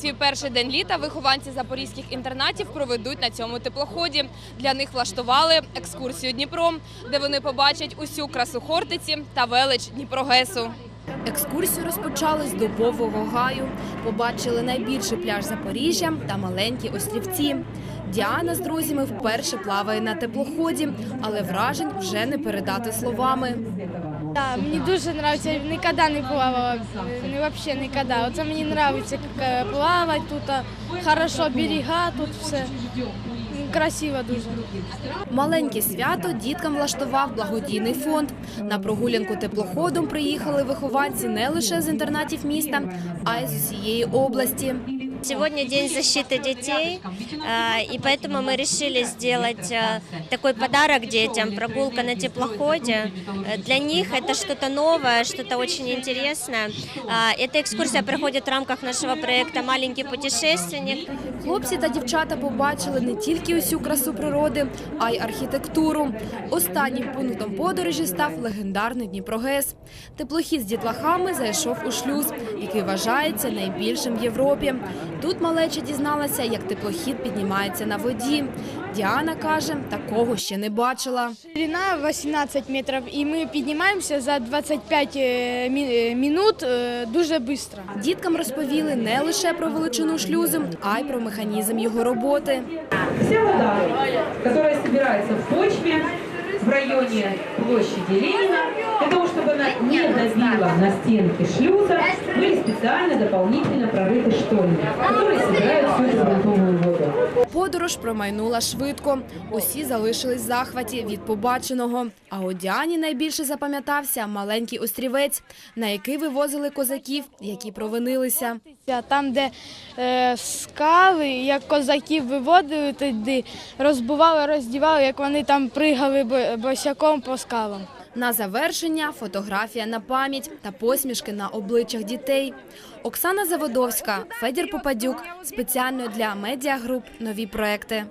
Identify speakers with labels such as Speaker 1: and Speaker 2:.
Speaker 1: Свій перший день літа вихованці запорізьких інтернатів проведуть на цьому теплоході. Для них влаштували екскурсію Дніпром, де вони побачать усю красу Хортиці та велич Дніпрогесу. Екскурсію розпочали з дубового гаю. Побачили найбільший пляж Запоріжжя та маленькі острівці. Діана з друзями вперше плаває на теплоході, але вражень вже не передати словами.
Speaker 2: Да, мені дуже подобається, ніколи не плавала, не, взагалі ніколи. Оце мені подобається, як плавати тут, хорошо берега, тут все м, красиво дуже.
Speaker 1: Маленьке свято діткам влаштував благодійний фонд. На прогулянку теплоходом приїхали вихованці не лише з інтернатів міста, а й з усієї області.
Speaker 3: Сегодня День защиты детей, э, и поэтому мы решили сделать э, такой подарок детям, прогулка на теплоходе. Э, Для них это что-то новое, что-то очень интересное. Э, Эта экскурсия проходит в рамках нашего проекта «Маленький путешественник».
Speaker 1: Хлопці та дівчата побачили не тільки усю красу природи, а й архітектуру. Останнім пунктом подорожі став легендарний Дніпрогес. Теплохід з дітлахами зайшов у шлюз, який вважається найбільшим в Європі. Тут малеча дізналася, як теплохід піднімається на воді. Діана каже, такого ще не бачила.
Speaker 2: Длина 18 метрів, і ми піднімаємося за 25 е, е, минут е, дуже швидко.
Speaker 1: Діткам розповіли не лише про величину шлюзу, а й про механізм його роботи.
Speaker 4: Вся вода, которая собирается в почве в районе площади Ленина, для того, не давила на стенки шлюза, были специально дополнительно прорыты штольни, которые собирают всю эту грунтовую воду.
Speaker 1: Подорож промайнула швидко. Усі залишились в захваті від побаченого. А у Діані найбільше запам'ятався маленький острівець, на який вивозили козаків, які провинилися.
Speaker 2: Там, де е, скали, як козаків виводили туди, розбивали, роздівали, як вони там пригали бо- босяком по скалам.
Speaker 1: На завершення фотографія на пам'ять та посмішки на обличчях дітей. Оксана Заводовська, Федір Попадюк спеціально для медіагруп нові проекти.